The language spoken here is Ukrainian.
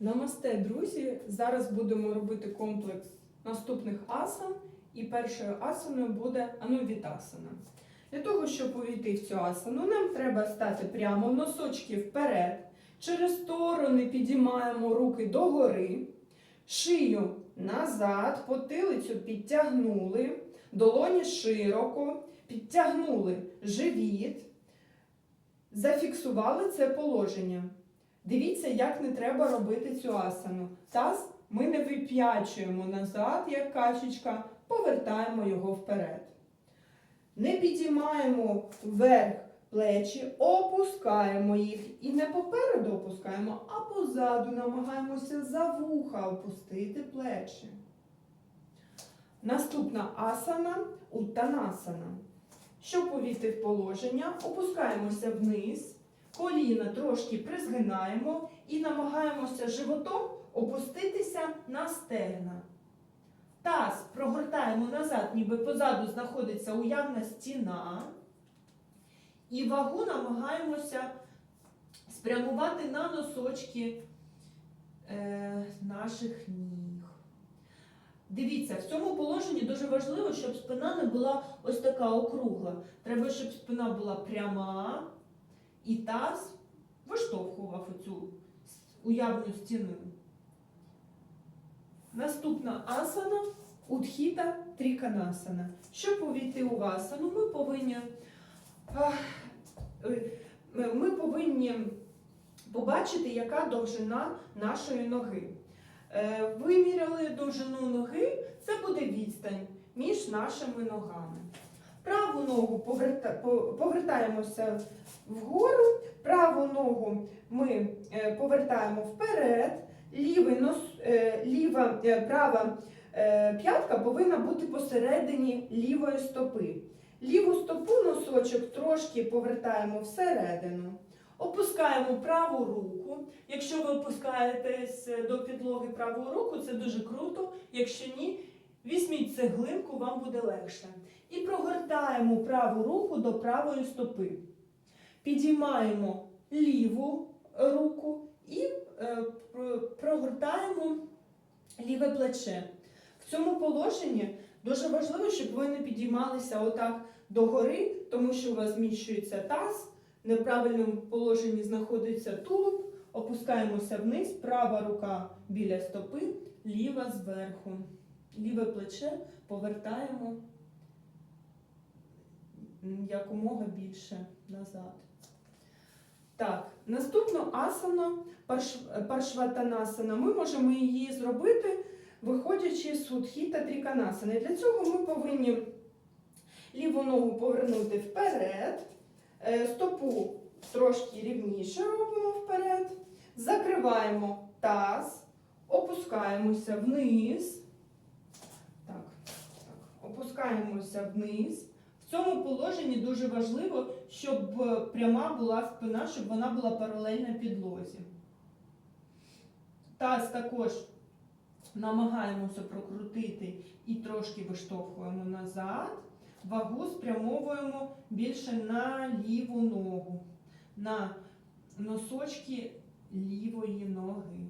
Намасте, друзі! Зараз будемо робити комплекс наступних асан. І першою асаною буде анувітасана. Для того, щоб увійти в цю асану, нам треба стати прямо носочки вперед. Через сторони підіймаємо руки догори, шию назад, потилицю підтягнули, долоні широко, підтягнули живіт, зафіксували це положення. Дивіться, як не треба робити цю асану. Таз ми не вип'ячуємо назад, як качечка, повертаємо його вперед. Не підіймаємо вверх плечі, опускаємо їх. І не попереду опускаємо, а позаду намагаємося за вуха опустити плечі. Наступна асана уттанасана. Щоб увійти в положення, опускаємося вниз, коліна трошки призгинаємо і намагаємося животом опуститися на стегна. Таз прогортаємо назад, ніби позаду знаходиться уявна стіна. І вагу намагаємося спрямувати на носочки е, наших ніг. Дивіться, в цьому положенні дуже важливо, щоб спина не була ось така округла. Треба, щоб спина була пряма і таз виштовхував оцю уявну стіну. Наступна асана Удхіта Тріканасана. Щоб увійти у асану, ми повинні, е, ми повинні побачити, яка довжина нашої ноги. Е, Виміряли довжину ноги, це буде відстань між нашими ногами. Праву ногу повертаємося вгору, праву ногу ми е, повертаємо вперед, лівий нос, е, ліва, е, права п'ятка повинна бути посередині лівої стопи. Ліву стопу носочок трошки повертаємо всередину. Опускаємо праву руку. Якщо ви опускаєтесь до підлоги праву руку, це дуже круто. Якщо ні, візьміть цеглинку, вам буде легше. І прогортаємо праву руку до правої стопи. Підіймаємо ліву руку і е, прогортаємо ліве плече. В цьому положенні дуже важливо, щоб ви не підіймалися отак догори, тому що у вас зміщується таз, в неправильному положенні знаходиться тулуб, опускаємося вниз, права рука біля стопи, ліва зверху. Ліве плече повертаємо якомога більше назад. Так, наступну асану, парш- паршватанасана, ми можемо її зробити, виходячи з судхіта тріканасани. Для цього ми повинні ліву ногу повернути вперед, е, стопу трошки рівніше робимо вперед, закриваємо таз, опускаємося вниз. Опускаємося вниз. В цьому положенні дуже важливо, щоб е, пряма була спина, щоб вона була паралельна підлозі. Таз також намагаємося прокрутити і трошки виштовхуємо назад. Вагу спрямовуємо більше на ліву ногу, на носочки лівої ноги.